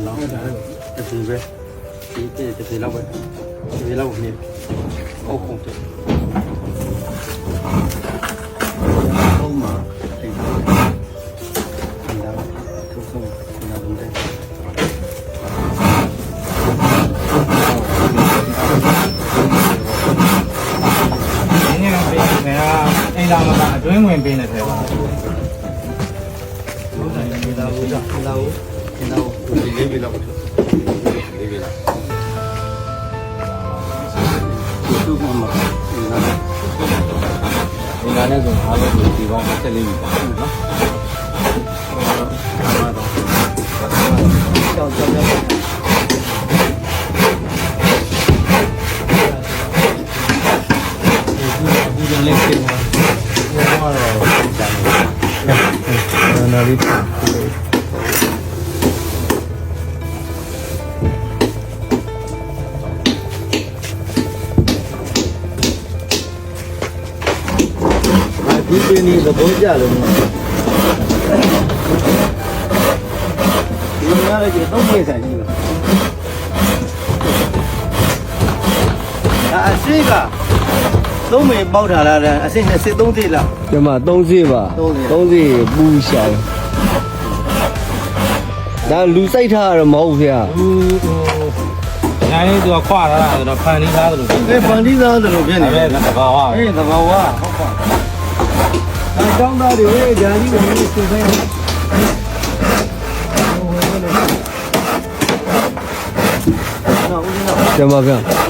တပီပဲဒီတတပီလောက်ပဲတပီလောက်နေအောက်ကုန်တယ်ဟုတ်မှာဒီဒါထုတ်ဆုံးနားတယ်နည်းနည်းပေးနေတာအိမ်လာမှာအတွ င်းဝင်ပေးနေတယ်ပါဟုတ်တယ်ဒီလာဦးဒါလာဦးဒီလာဦးဒီလေးပဲလောက်လေးပဲလောက်သူ့မှာမှာနားအင်္ဂါနဲ့ဆိုအားလုံးဒီပေါင်းဆက်လေးပြီပါနော်ကြောက်ကြောက်ကြောက်ဒီကြလေးဖြစ်သွားဘောတော့ကျန်တယ်နာရီ ဒီပင်းဒီသဘောကျလို့ဒီမှာလည်းကျတော့ပြေးဆိုင်ကြီးပဲအရှိကသုံးမေပေါက်ထားလာတယ်အစစ်နဲ့စစ်သုံးသေးလားဒီမှာ3စီပါသုံးစီ3စီပူရှောင်ဒါလူစိတ်ထားရမဟုတ်ဗျာဘူးဟိုညာလေးသူကခွာလာတာဆိုတော့ဖန်ပြီးသားတယ်လို့ဖြစ်နေအဲဖန်တီးသားတယ်လို့ဖြစ်ဒါနေပဲတယ်သဘာဝပဲအေးသဘာဝဟုတ်ပါ အဲတောင်းသားတွေဝေးဂျာကြီးကိုသူသိနေနော်ဦးဇင်းတော့ကျမဗျာ